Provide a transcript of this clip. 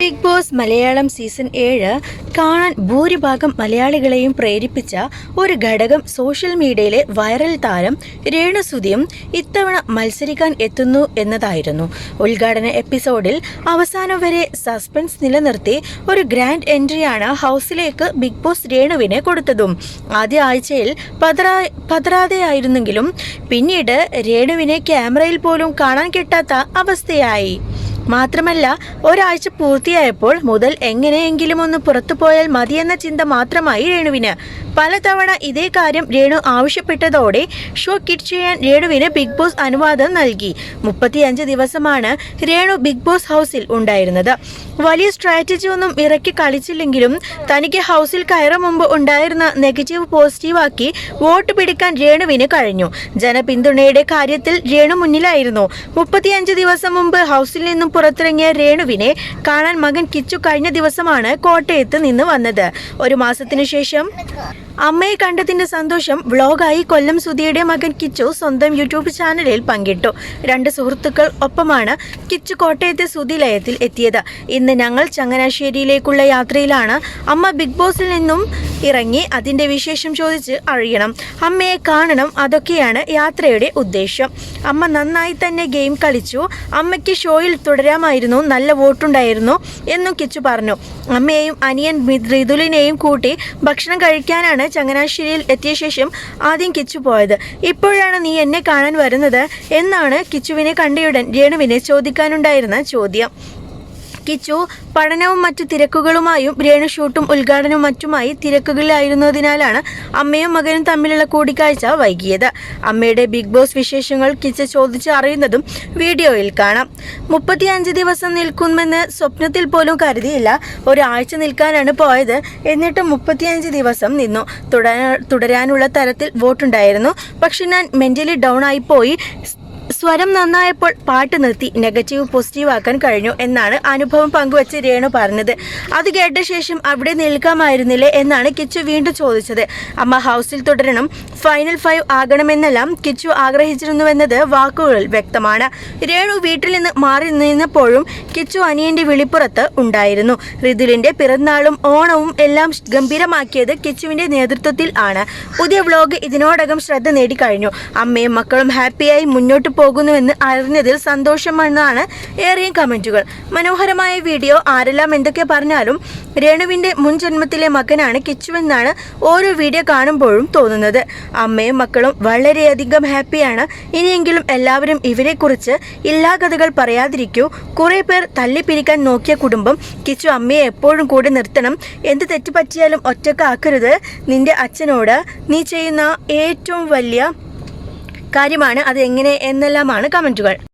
Big boss Malayalam season ഏഴ് കാണാൻ ഭൂരിഭാഗം മലയാളികളെയും പ്രേരിപ്പിച്ച ഒരു ഘടകം സോഷ്യൽ മീഡിയയിലെ വൈറൽ താരം രേണുസുതിയും ഇത്തവണ മത്സരിക്കാൻ എത്തുന്നു എന്നതായിരുന്നു. ഉദ്ഘാടന എപ്പിസോഡിൽ അവസാനം വരെ സസ്പെൻസ് നിലനിർത്തി ഒരു ഗ്രാൻഡ് എൻട്രിയാണ് ഹൗസിലേക്ക് ബിഗ് ബോസ് രേണുവിനെ കൊടുത്തതും. ആദ്യ ആഴ്ചയിൽ പതറാ പതറാതെയായിരുന്നെങ്കിലും പിന്നീട് രേണുവിനെ ക്യാമറയിൽ പോലും കാണാൻ കിട്ടാത്ത അവസ്ഥയായി. മാത്രമല്ല ഒരാഴ്ച പൂർത്തിയായപ്പോൾ മുതൽ എങ്ങനെയെങ്കിലും ഒന്ന് പുറത്തു പോയാൽ മതിയെന്ന ചിന്ത മാത്രമായി രേണുവിന്. പലതവണ ഇതേ കാര്യം രേണു ആവശ്യപ്പെട്ടതോടെ ഷോ കിറ്റ് ചെയ്യാൻ രേണുവിന് ബിഗ് ബോസ് അനുവാദം നൽകി. മുപ്പത്തിയഞ്ച് ദിവസമാണ് രേണു ബിഗ് ബോസ് ഹൗസിൽ ഉണ്ടായിരുന്നത്. വലിയ സ്ട്രാറ്റജി ഒന്നും ഇറക്കി കളിച്ചില്ലെങ്കിലും തനിക്ക് ഹൗസിൽ കയറും മുമ്പ് ഉണ്ടായിരുന്ന നെഗറ്റീവ് പോസിറ്റീവാക്കി വോട്ട് പിടിക്കാൻ രേണുവിന് കഴിഞ്ഞു. ജനപിന്തുണയുടെ കാര്യത്തിൽ രേണു മുന്നിലായിരുന്നു. മുപ്പത്തിയഞ്ച് ദിവസം മുമ്പ് ഹൗസിൽ നിന്നും പുറത്തിറങ്ങിയ രേണുവിനെ കാണാൻ മകൻ കിച്ചു കഴിഞ്ഞ ദിവസമാണ് കോട്ടയത്ത് നിന്ന് വന്നത്. ഒരു മാസത്തിനു ശേഷം അമ്മയെ കണ്ടതിന്റെ സന്തോഷം വ്ളോഗായി കൊല്ലം സുധിയുടെ മകൻ കിച്ചു സ്വന്തം യൂട്യൂബ് ചാനലിൽ പങ്കിട്ടു. രണ്ട് സുഹൃത്തുക്കൾ ഒപ്പമാണ് കിച്ചു കോട്ടയത്തെ സുധി ലയത്തിൽ എത്തിയത്. ഇന്ന് ഞങ്ങൾ ചങ്ങനാശ്ശേരിയിലേക്കുള്ള യാത്രയിലാണ് അമ്മ ബിഗ് ബോസിൽ നിന്നും ഇറങ്ങി അതിന്റെ വിശേഷം ചോദിച്ച് അറിയണം. അമ്മയെ കാണണം അതൊക്കെയാണ് യാത്രയുടെ ഉദ്ദേശം. അമ്മ നന്നായി തന്നെ ഗെയിം കളിച്ചു. അമ്മയ്ക്ക് ഷോയിൽ തുടരാമായിരുന്നു നല്ല വോട്ടുണ്ടായിരുന്നു എന്നും കിച്ചു പറഞ്ഞു. അമ്മയെയും അനിയൻ മൃദുലിനെയും കൂട്ടി ഭക്ഷണം കഴിക്കാനാണ് ചങ്ങനാശ്ശേരിയിൽ എത്തിയ ശേഷം ആദ്യം കിച്ചു പോയത്. ഇപ്പോഴാണ് നീ എന്നെ കാണാൻ വരുന്നത് എന്നാണ് കിച്ചുവിനെ കണ്ടയുടൻ രേണുവിനെ ചോദിക്കാനുണ്ടായിരുന്ന ചോദ്യം. കിച്ചു പഠനവും മറ്റു തിരക്കുകളുമായും രേണു ഷൂട്ടും ഉദ്ഘാടനവും മറ്റുമായി തിരക്കുകളിലായിരുന്നതിനാലാണ് അമ്മയും മകനും തമ്മിലുള്ള കൂടിക്കാഴ്ച വൈകിയത്. അമ്മയുടെ ബിഗ് ബോസ് വിശേഷങ്ങൾ കിച്ച ചോദിച്ച് അറിയുന്നതും വീഡിയോയിൽ കാണാം. മുപ്പത്തിയഞ്ച് ദിവസം നിൽക്കുമെന്ന് സ്വപ്നത്തിൽ പോലും കരുതിയില്ല. ഒരാഴ്ച നിൽക്കാനാണ് പോയത്. എന്നിട്ട് മുപ്പത്തിയഞ്ച് ദിവസം നിന്നു. തുടരാനുള്ള തരത്തിൽ വോട്ടുണ്ടായിരുന്നു. പക്ഷെ ഞാൻ മെന്റലി ഡൗൺ ആയി പോയി. സ്വരം നന്നായപ്പോൾ പാട്ട് നിർത്തി നെഗറ്റീവ് പോസിറ്റീവ് ആക്കാൻ കഴിഞ്ഞു എന്നാണ് അനുഭവം പങ്കുവച്ച് രേണു പറഞ്ഞത്. അത് കേട്ട ശേഷം അവിടെ നിൽക്കാമായിരുന്നില്ലേ എന്നാണ് കിച്ചു വീണ്ടും ചോദിച്ചത്. അമ്മ ഹൗസിൽ തുടരണം ഫൈനൽ ഫൈവ് ആകണമെന്നെല്ലാം കിച്ചു ആഗ്രഹിച്ചിരുന്നുവെന്നത് വാക്കുകളിൽ വ്യക്തമാണ്. രേണു വീട്ടിൽ നിന്ന് മാറി നിന്നപ്പോഴും കിച്ചു അനിയന്റെ വിളിപ്പുറത്ത് ഉണ്ടായിരുന്നു. ഋതുലിന്റെ പിറന്നാളും ഓണവും എല്ലാം ഗംഭീരമാക്കിയത് കിച്ചുവിന്റെ നേതൃത്വത്തിൽ ആണ്. പുതിയ വ്ലോഗ് ഇതിനോടകം ശ്രദ്ധ നേടിക്കഴിഞ്ഞു. അമ്മയും മക്കളും ഹാപ്പിയായി മുന്നോട്ട് പോകുന്നുവെന്ന് അറിഞ്ഞതിൽ സന്തോഷമെന്നാണ് ഏറെയും കമന്റുകൾ മനോഹരമായ വീഡിയോ ആരെല്ലാം എന്തൊക്കെ പറഞ്ഞാലും രേണുവിന്റെ മുൻ ജന്മത്തിലെ മകനാണ് കിച്ചുവെന്നാണ് ഓരോ വീഡിയോ കാണുമ്പോഴും തോന്നുന്നത്. അമ്മയും മക്കളും വളരെയധികം ഹാപ്പിയാണ്. ഇനിയെങ്കിലും എല്ലാവരും ഇവരെക്കുറിച്ച് ഇല്ലാ കഥകൾ പറയാതിരിക്കൂ. കുറേ പേർ തല്ലിപ്പിരിക്കാൻ നോക്കിയ കുടുംബം കിച്ചു അമ്മയെ എപ്പോഴും കൂടെ നിർത്തണം. എന്ത് തെറ്റ് പറ്റിയാലും ഒറ്റക്കാക്കരുത് നിന്റെ അച്ഛനോട് നീ ചെയ്യുന്ന ഏറ്റവും വലിയ കാര്യമാണ് അത് എങ്ങനെ എന്നെല്ലാമാണ് കമന്റുകൾ.